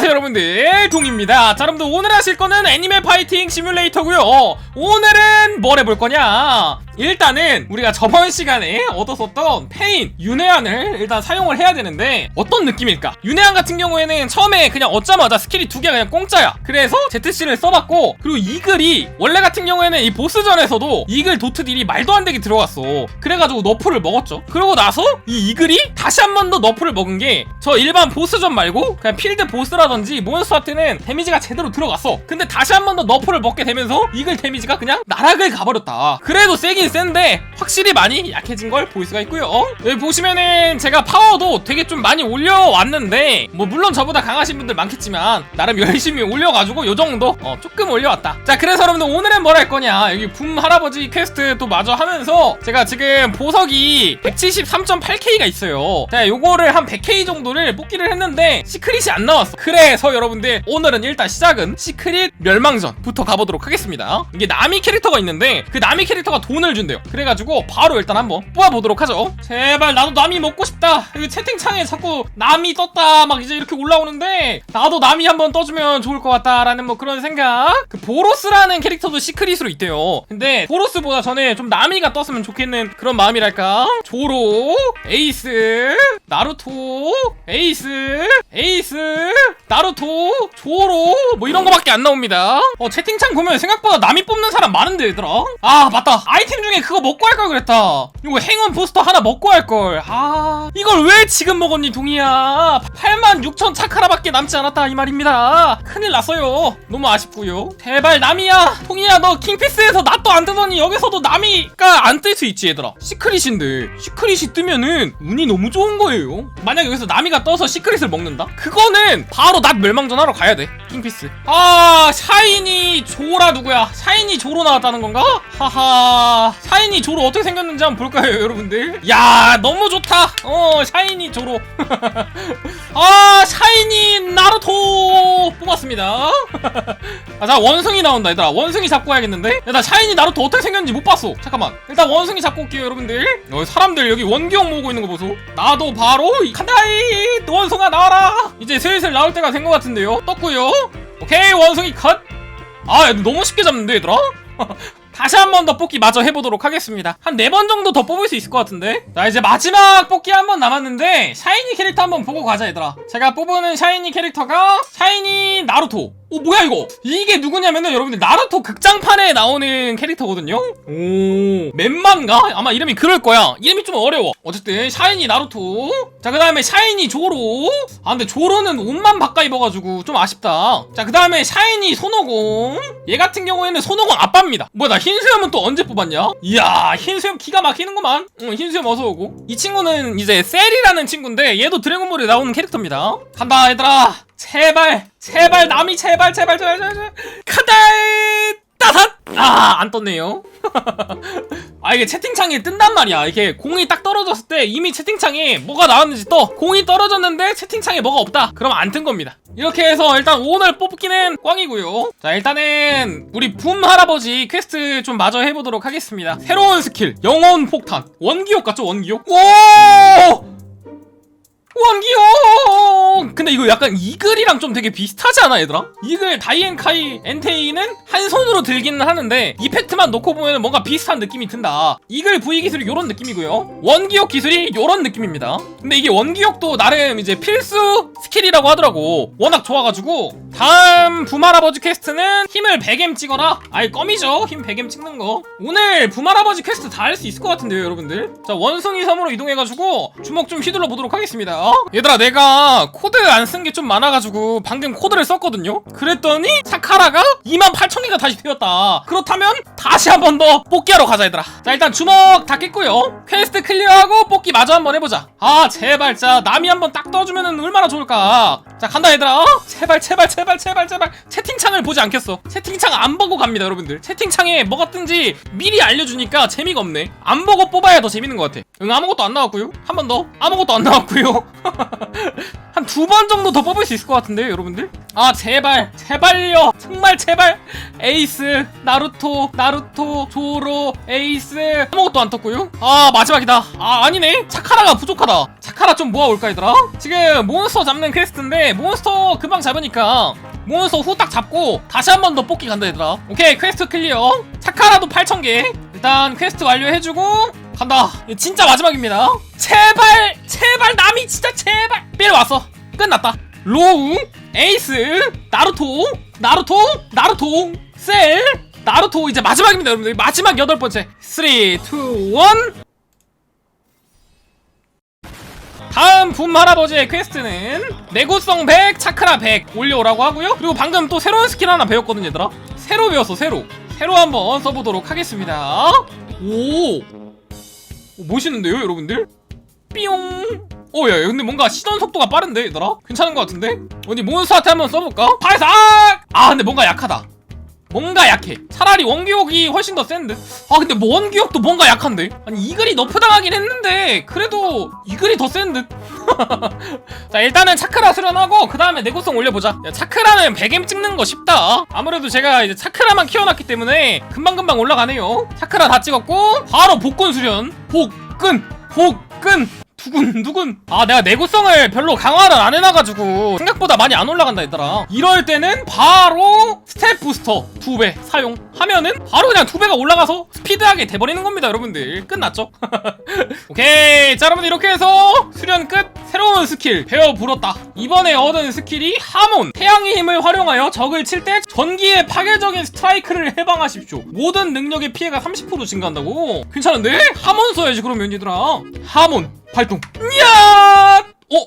안녕하세요 여러분들. 동입니다. 자 여러분들 오늘 하실 거는 애니메 파이팅 시뮬레이터고요. 어, 오늘은 뭘 해볼 거냐 일단은 우리가 저번 시간에 얻었었던 페인 윤회안을 일단 사용을 해야 되는데 어떤 느낌일까? 윤회안 같은 경우에는 처음에 그냥 얻자마자 스킬이 두 개가 그냥 공짜야. 그래서 ZC를 써봤고 그리고 이글이 원래 같은 경우에는 이 보스전에서도 이글 도트 딜이 말도 안 되게 들어갔어. 그래가지고 너프를 먹었죠. 그러고 나서 이 이글이 다시 한 번 더 너프를 먹은 게 저 일반 보스전 말고 그냥 필드 보스라든지 몬스터 하트는 데미지가 제대로 들어갔어. 근데 다시 한 번 더 너프를 먹게 되면서 이글 데미지가 그냥 나락을 가버렸다. 그래도 세긴 센데 확실히 많이 약해진 걸 볼 수가 있고요. 여기 보시면은 제가 파워도 되게 좀 많이 올려왔는데 뭐 물론 저보다 강하신 분들 많겠지만 나름 열심히 올려가지고 요 정도 어 조금 올려왔다. 자 그래서 여러분들 오늘은 뭘 할 거냐? 여기 붐 할아버지 퀘스트 또 마저 하면서 제가 지금 보석이 173.8K가 있어요. 자 요거를 한 100K 정도를 뽑기를 했는데 시크릿이 안 나왔어. 그래서 여러분들 오늘은 일단 시작은 시크릿 멸망전부터 가보도록 하겠습니다. 이게 나미 캐릭터가 있는데 그 나미 캐릭터가 돈을 준대요. 그래가지고 바로 일단 한번 뽑아보도록 하죠. 제발 나도 나미 먹고 싶다. 여기 채팅창에 자꾸 나미 떴다 막 이제 이렇게 올라오는데 나도 나미 한번 떠주면 좋을 것 같다라는 뭐 그런 생각. 그 보로스라는 캐릭터도 시크릿으로 있대요. 근데 보로스보다 전에 좀 나미가 떴으면 좋겠는 그런 마음이랄까? 조로 에이스 나루토 에이스 에이스 나루토 조로 뭐 이런 거밖에 안 나옵니다. 어 채팅창 보면 생각보다 남이 뽑는 사람 많은데 얘들아. 아 맞다. 아이템 중에 그거 먹고 할 걸 그랬다. 이거 행운 부스터 하나 먹고 할걸 아 이걸 왜 지금 먹었니 동이야? 8만 6천 차카라밖에 남지 않았다 이 말입니다. 큰일 났어요. 너무 아쉽고요. 제발 남이야. 동이야 너 킹피스에서 낫도 안 뜨더니 여기서도 남이가 안 뜰 수 있지 얘들아. 시크릿인데. 시크릿이 뜨면은 운이 너무 좋은 거예요. 만약 여기서 남이가 떠서 시크릿을 먹는다? 그거는 바로 낫 멸망전 하러 가야 돼 킹피스. 아 샤이니 조라 누구야? 샤이니 조로 나왔다는 건가? 하하. 샤이니 조로 어떻게 생겼는지 한번 볼까요 여러분들? 야 너무 좋다. 어 샤이니 조로. 아 샤이니 나루토 뽑았습니다. 아 자 원숭이 나온다 얘들아. 원숭이 잡고 와야겠는데? 야, 나 샤이니 나루토 어떻게 생겼는지 못 봤어. 잠깐만. 일단 원숭이 잡고 올게요 여러분들. 어, 사람들 여기 원기형 모으고 있는 거 보소. 나도 바로 이 간다이 원숭아 나와라. 이제 슬슬 나올 때가 된 것 같은데요. 떴고요. 오케이 원숭이 컷 아 너무 쉽게 잡는데 얘들아 다시 한 번 더 뽑기 마저 해보도록 하겠습니다. 한 네 번 정도 더 뽑을 수 있을 것 같은데? 자, 이제 마지막 뽑기 한 번 남았는데, 샤이니 캐릭터 한 번 보고 가자, 얘들아. 제가 뽑은 샤이니 캐릭터가, 샤이니 나루토. 오, 뭐야, 이거? 이게 누구냐면은, 여러분들, 나루토 극장판에 나오는 캐릭터거든요? 오, 멤만가? 아마 이름이 그럴 거야. 이름이 좀 어려워. 어쨌든, 샤이니 나루토. 자, 그 다음에 샤이니 조로. 아, 근데 조로는 옷만 바꿔 입어가지고 좀 아쉽다. 자, 그 다음에 샤이니 손오공. 얘 같은 경우에는 손오공 아빠입니다. 뭐야, 나 흰수염은 또 언제 뽑았냐? 이야, 흰수염 기가 막히는구만. 응, 흰수염 어서 오고. 이 친구는 이제 셀이라는 친구인데 얘도 드래곤볼에 나오는 캐릭터입니다. 간다, 얘들아. 제발, 제발, 남이 제발, 제발, 제발, 제발. 제발. 간다! 따삭! 아, 안 떴네요. 아, 이게 채팅창에 뜬단 말이야. 이렇게 공이 딱 떨어졌을 때 이미 채팅창에 뭐가 나왔는지 떠. 공이 떨어졌는데 채팅창에 뭐가 없다. 그럼 안 뜬 겁니다. 이렇게 해서 일단 오늘 뽑기는 꽝이고요. 자, 일단은 우리 붐 할아버지 퀘스트 좀 마저 해보도록 하겠습니다. 새로운 스킬, 영혼 폭탄. 원기옥 같죠, 원기옥? 오! 원기용! 근데 이거 약간 이글이랑 좀 되게 비슷하지 않아 얘들아? 이글 다이앤카이 엔테이는 한 손으로 들기는 하는데 이펙트만 놓고 보면 뭔가 비슷한 느낌이 든다. 이글 V 기술이 요런 느낌이고요. 원기역 기술이 요런 느낌입니다. 근데 이게 원기역도 나름 이제 필수 스킬이라고 하더라고. 워낙 좋아가지고. 다음 부말아버지 퀘스트는 힘을 100M 찍어라. 아이 껌이죠. 힘 100M 찍는 거. 오늘 부말아버지 퀘스트 다 할 수 있을 것 같은데요 여러분들? 자 원숭이 섬으로 이동해가지고 주먹 좀 휘둘러 보도록 하겠습니다 얘들아 내가 코드 안 쓴 게 좀 많아가지고 방금 코드를 썼거든요? 그랬더니 사카라가 28,000개가 다시 되었다. 그렇다면 다시 한 번 더 뽑기하러 가자 얘들아. 자 일단 주먹 다 깼고요. 퀘스트 클리어하고 뽑기 마저 한번 해보자. 아 제발 자 남이 한번 딱 떠주면 얼마나 좋을까. 자 간다 얘들아. 어? 제발 제발 제발 제발 제발. 채팅창을 보지 않겠어. 채팅창 안 보고 갑니다 여러분들. 채팅창에 뭐가 뜬지 미리 알려주니까 재미가 없네. 안 보고 뽑아야 더 재밌는 것 같아. 응 아무것도 안 나왔고요. 한 번 더. 아무것도 안 나왔고요 한 두 번 정도 더 뽑을 수 있을 것 같은데요 여러분들? 아 제발 제발요. 정말 제발. 에이스 나루토 나루토 조로 에이스. 아무것도 안 떴고요. 아 마지막이다. 아 아니네. 차카라가 부족하다. 차카라 좀 모아올까 얘들아? 지금 몬스터 잡는 퀘스트인데 몬스터 금방 잡으니까 몬스터 후딱 잡고 다시 한 번 더 뽑기 간다 얘들아. 오케이 퀘스트 클리어. 차카라도 8,000개. 일단 퀘스트 완료해주고 간다. 진짜 마지막입니다. 제발 제발 남이 진짜 제발. 삘 왔어. 끝났다. 로우 에이스 나루토 나루토 나루토 셀 나루토. 이제 마지막입니다 여러분들. 마지막 여덟 번째. 3 2 1 다음 붐 할아버지의 퀘스트는 내구성 100, 차크라 100 올려오라고 하고요. 그리고 방금 또 새로운 스킬 하나 배웠거든요 얘들아. 새로 배웠어 새로. 새로 한번 써보도록 하겠습니다. 오, 오 멋있는데요 여러분들? 삐용. 오야 근데 뭔가 시전 속도가 빠른데 얘들아? 괜찮은 것 같은데? 어디 몬스터한테 한번 써볼까? 발사! 아 근데 뭔가 약하다. 뭔가 약해. 차라리 원기옥이 훨씬 더 센데? 아 근데 뭐 원기옥도 뭔가 약한데? 아니 이글이 너프 당하긴 했는데 그래도 이글이 더 센 듯 자 일단은 차크라 수련하고 그 다음에 내구성 올려보자. 야, 차크라는 100M 찍는 거 쉽다. 아무래도 제가 이제 차크라만 키워놨기 때문에 금방금방 올라가네요. 차크라 다 찍었고 바로 복근 수련. 복근 복근 두근 두근 아 내가 내구성을 별로 강화를 안 해놔가지고 생각보다 많이 안 올라간다 얘들아. 이럴 때는 바로 스텝 부스터 두 배 사용하면은 바로 그냥 두 배가 올라가서 스피드하게 돼버리는 겁니다 여러분들. 끝났죠? 오케이. 자 여러분 이렇게 해서 수련 끝. 새로운 스킬 배워 불었다. 이번에 얻은 스킬이 하몬 태양의 힘을 활용하여 적을 칠 때 전기의 파괴적인 스트라이크를 해방하십시오. 모든 능력의 피해가 30% 증가한다고? 괜찮은데? 하몬 써야지 그러면 얘들아. 하몬 발동 이야 어?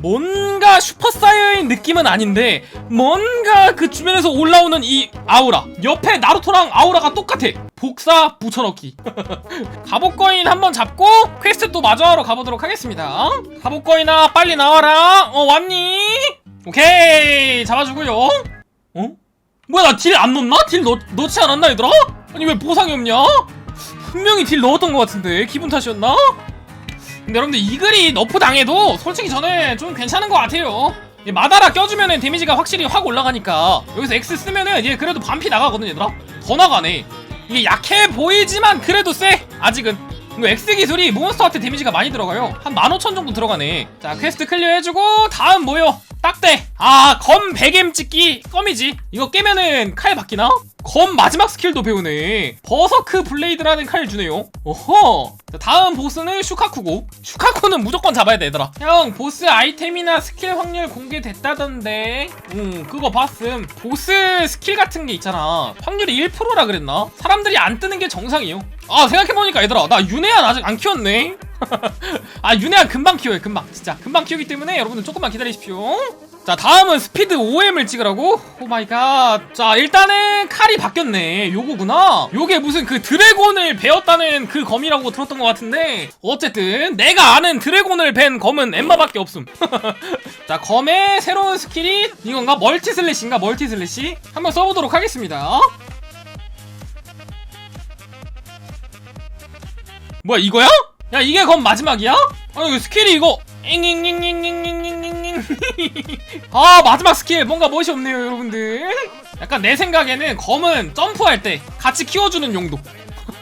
뭔가 슈퍼사이어인 느낌은 아닌데 뭔가 그 주변에서 올라오는 이 아우라 옆에 나루토랑 아우라가 똑같아 복사 붙여넣기 갑옷거인 한번 잡고 퀘스트 또 마저하러 가보도록 하겠습니다 갑옷거인아 빨리 나와라 어 왔니? 오케이 잡아주고요 어? 뭐야 나 딜 안 넣었나? 딜 넣, 넣지 않았나 얘들아? 아니 왜 보상이 없냐? 분명히 딜 넣었던 것 같은데 기분 탓이었나? 근데 여러분들 이 글이 너프 당해도 솔직히 저는 좀 괜찮은 것 같아요. 이 마다라 껴주면은 데미지가 확실히 확 올라가니까 여기서 X 쓰면은 얘 그래도 반피 나가거든 얘들아. 더 나가네. 이게 약해 보이지만 그래도 세 아직은. 이거 X 기술이 몬스터한테 데미지가 많이 들어가요. 한 15,000 정도 들어가네. 자 퀘스트 클리어 해주고 다음 뭐요 딱대. 아검 100M 찍기 껌이지. 이거 깨면은 칼 바뀌나? 검 마지막 스킬도 배우네. 버서크 블레이드라는 칼 주네요. 어허. 자, 다음 보스는 슈카쿠고. 슈카쿠는 무조건 잡아야 돼 얘들아. 형 보스 아이템이나 스킬 확률 공개됐다던데. 응 그거 봤음. 보스 스킬 같은 게 있잖아. 확률이 1%라 그랬나? 사람들이 안 뜨는 게 정상이에요. 아 생각해보니까 얘들아 나 윤회안 아직 안 키웠네 아 윤회안 금방 키워요 금방 진짜 금방 키우기 때문에 여러분들 조금만 기다리십시오 자 다음은 스피드 5M을 찍으라고? 오마이갓 자 일단은 칼이 바뀌었네 요거구나 요게 무슨 그 드래곤을 베었다는 그 검이라고 들었던 것 같은데 어쨌든 내가 아는 드래곤을 벤 검은 엠마밖에 없음 자 검의 새로운 스킬이 이건가? 멀티 슬래시인가? 멀티 슬래시? 한번 써보도록 하겠습니다 뭐야 이거야? 야 이게 그럼 마지막이야? 아니 이거 스킬이 이거 아 마지막 스킬. 뭔가 멋이 없네요 여러분들. 약간 내 생각에는 검은 점프할 때 같이 키워주는 용도.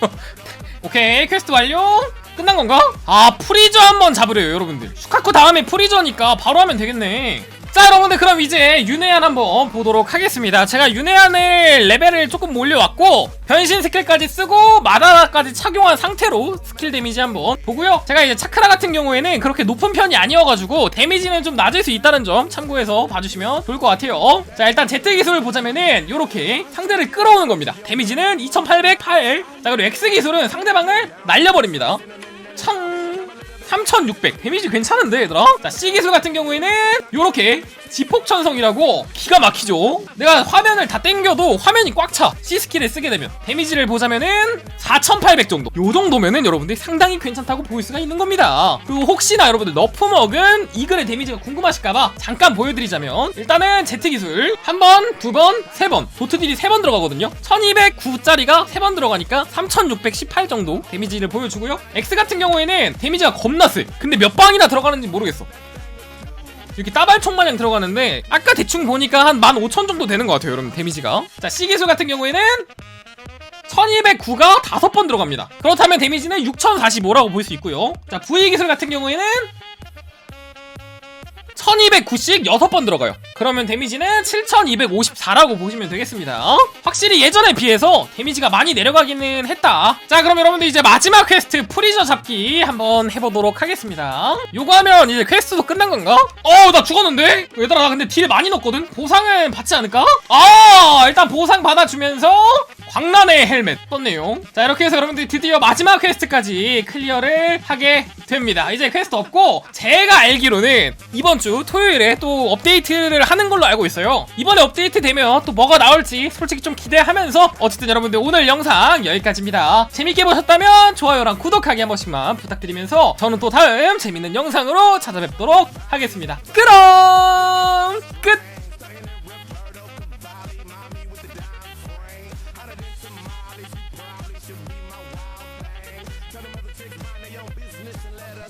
오케이 퀘스트 완료. 끝난 건가? 아 프리저 한번 잡으래요 여러분들. 슈카코 다음에 프리저니까 바로 하면 되겠네. 자 여러분들 그럼 이제 윤회한 한번 보도록 하겠습니다. 제가 윤회한을 레벨을 조금 올려왔고 변신 스킬까지 쓰고 마다라까지 착용한 상태로 스킬 데미지 한번 보고요. 제가 이제 차크라 같은 경우에는 그렇게 높은 편이 아니어가지고 데미지는 좀 낮을 수 있다는 점 참고해서 봐주시면 좋을 것 같아요. 자 일단 Z 기술을 보자면은 요렇게 상대를 끌어오는 겁니다. 데미지는 2808자 그리고 X 기술은 상대방을 날려버립니다. 창 3600 데미지 괜찮은데 얘들아? 자 C 기술 같은 경우에는 요렇게 지폭천성이라고 기가 막히죠? 내가 화면을 다 땡겨도 화면이 꽉차. C 스킬을 쓰게 되면. 데미지를 보자면은 4800 정도. 요 정도면은 여러분들 상당히 괜찮다고 보일 수가 있는 겁니다. 그리고 혹시나 여러분들 너프 먹은 이글의 데미지가 궁금하실까봐 잠깐 보여드리자면 일단은 Z 기술 한 번, 두 번, 세 번. 도트 딜이 세 번 들어가거든요. 1209짜리가 세 번 들어가니까 3618 정도 데미지를 보여주고요. X 같은 경우에는 데미지가 겁나 세 근데 몇 방이나 들어가는지 모르겠어. 이렇게 따발총 마냥 들어가는데 아까 대충 보니까 한 15,000 정도 되는 것 같아요 여러분. 데미지가. 자 C기술 같은 경우에는 1209가 5번 들어갑니다. 그렇다면 데미지는 6045라고 볼 수 있고요. 자 V기술 같은 경우에는 1209씩 6번 들어가요. 그러면 데미지는 7254라고 보시면 되겠습니다. 확실히 예전에 비해서 데미지가 많이 내려가기는 했다. 자, 그럼 여러분들 이제 마지막 퀘스트 프리저 잡기 한번 해보도록 하겠습니다. 요거 하면 이제 퀘스트도 끝난 건가? 어, 나 죽었는데? 얘들아, 나 근데 딜 많이 넣었거든? 보상은 받지 않을까? 아, 일단 보상 받아주면서 광란의 헬멧 떴네요. 자, 이렇게 해서 여러분들이 드디어 마지막 퀘스트까지 클리어를 하게 됩니다. 이제 퀘스트 없고, 제가 알기로는 이번 주 토요일에 또 업데이트를 하는 걸로 알고 있어요. 이번에 업데이트 되면 또 뭐가 나올지 솔직히 좀 기대하면서 어쨌든 여러분들 오늘 영상 여기까지입니다. 재밌게 보셨다면 좋아요랑 구독하기 한 번씩만 부탁드리면서 저는 또 다음 재밌는 영상으로 찾아뵙도록 하겠습니다. 그럼 끝!